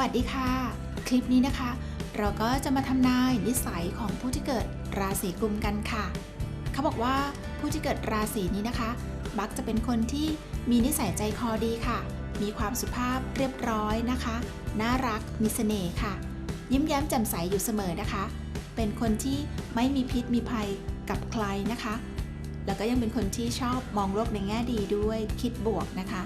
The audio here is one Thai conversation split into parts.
วัสดีค่ะ คลิปนี้นะคะ เราก็จะมาทำนายนิสัยของผู้ที่เกิดราศีกุมกันค่ะ เขาบอกว่าผู้ที่เกิดราศีนี้นะคะ มักจะเป็นคนที่มีนิสัยใจคอดีค่ะ มีความสุภาพเรียบร้อยนะคะ น่ารักมีเสน่ห์ค่ะ ยิ้มแย้มแจ่มใสอยู่เสมอนะคะ เป็นคนที่ไม่มีพิษมีภัยกับใครนะคะ แล้วก็ยังเป็นคนที่ชอบมองโลกในแง่ดีด้วยคิดบวกนะคะ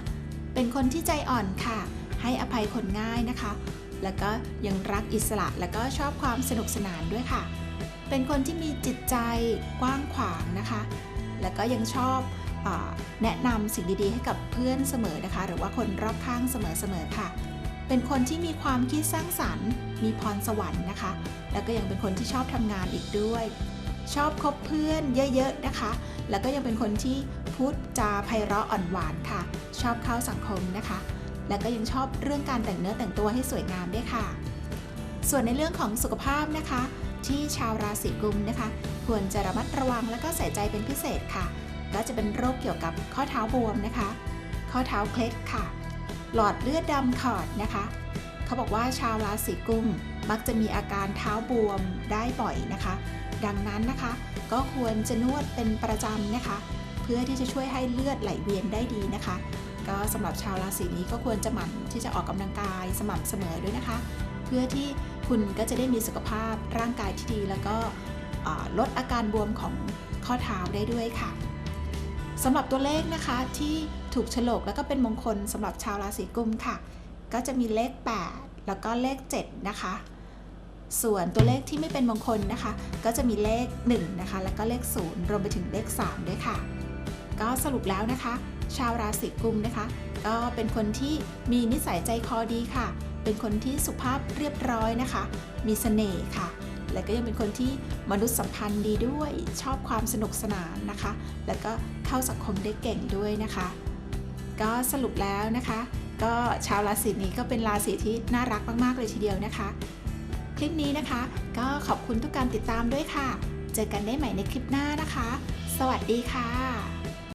เป็นคนที่ใจอ่อนค่ะ ให้อภัยคนง่ายนะคะ แล้วก็ยังรักอิสระแล้วก็ชอบความสนุกสนานด้วยค่ะ เป็นคนที่มีจิตใจกว้างขวางนะคะ แล้วก็ยังชอบอแนะนำสิ่งดีๆ ให้กับเพื่อนเสมอนะคะ หรือว่าคนรอบข้างเสมอๆค่ะ เป็นคนที่มีความคิดสร้างสรรค์ มีพรสวรรค์นะคะ แล้วก็ยังเป็นคนที่ชอบทำงานอีกด้วยชอบคบเพื่อนเยอะๆนะคะ แล้วก็ยังเป็นคนที่พูดจาไพเราะอ่อนหวานค่ะ ชอบเข้าสังคมนะคะ แล้วก็ยังชอบเรื่องการแต่งเนื้อแต่งตัวให้สวยงามด้วยค่ะ ส่วนในเรื่องของสุขภาพนะคะ ที่ชาวราศีกุมนะคะ ควรจะระมัดระวังและก็ใส่ใจเป็นพิเศษค่ะ ก็จะเป็นโรคเกี่ยวกับข้อเท้าบวมนะคะ ข้อเท้าเคล็ดค่ะ หลอดเลือดดำขอดนะคะ เขาบอกว่าชาวราศีกุมมักจะมีอาการเท้าบวมได้บ่อยนะคะ ดังนั้นนะคะ ก็ควรจะนวดเป็นประจำนะคะ พื่อที่จะช่วยให้เลือดไหลเวียนได้ดีนะคะ ก็สำหรับชาวราศีนี้ก็ควรจะหมั่นที่จะออกกำลังกายสม่ำเสมอด้วยนะคะ เพื่อที่คุณก็จะได้มีสุขภาพร่างกายที่ดี แล้วก็ลดอาการบวมของข้อเท้าได้ด้วยค่ะสำหรับตัวเลขนะคะที่ถูกฉลกแล้วก็เป็นมงคลสำหรับชาวราศีกุมค่ะ ก็จะมีเลข 8 แล้วก็เลข 7 นะคะ ส่วนตัวเลขที่ไม่เป็นมงคลนะคะ ก็จะมีเลข 1 นะคะ แล้วก็เลข 0 รวมไปถึงเลข 3 ด้วยค่ะ ก็สรุปแล้วนะคะ ชาวราศีกุมนะคะ ก็เป็นคนที่มีนิสัยใจคอดีค่ะ เป็นคนที่สุภาพเรียบร้อยนะคะ มีเสน่ห์ค่ะ และก็ยังเป็นคนที่มนุษยสัมพันธ์ดีด้วย ชอบความสนุกสนานนะคะ แล้วก็เข้าสังคมได้เก่งด้วยนะคะ ก็สรุปแล้วนะคะ ก็ชาวราศีนี้ก็เป็นราศีที่น่ารักมากๆเลยทีเดียวนะคะ คลิปนี้นะคะ ก็ขอบคุณทุกการติดตามด้วยค่ะ เจอกันได้ใหม่ในคลิปหน้านะคะ สวัสดีค่ะ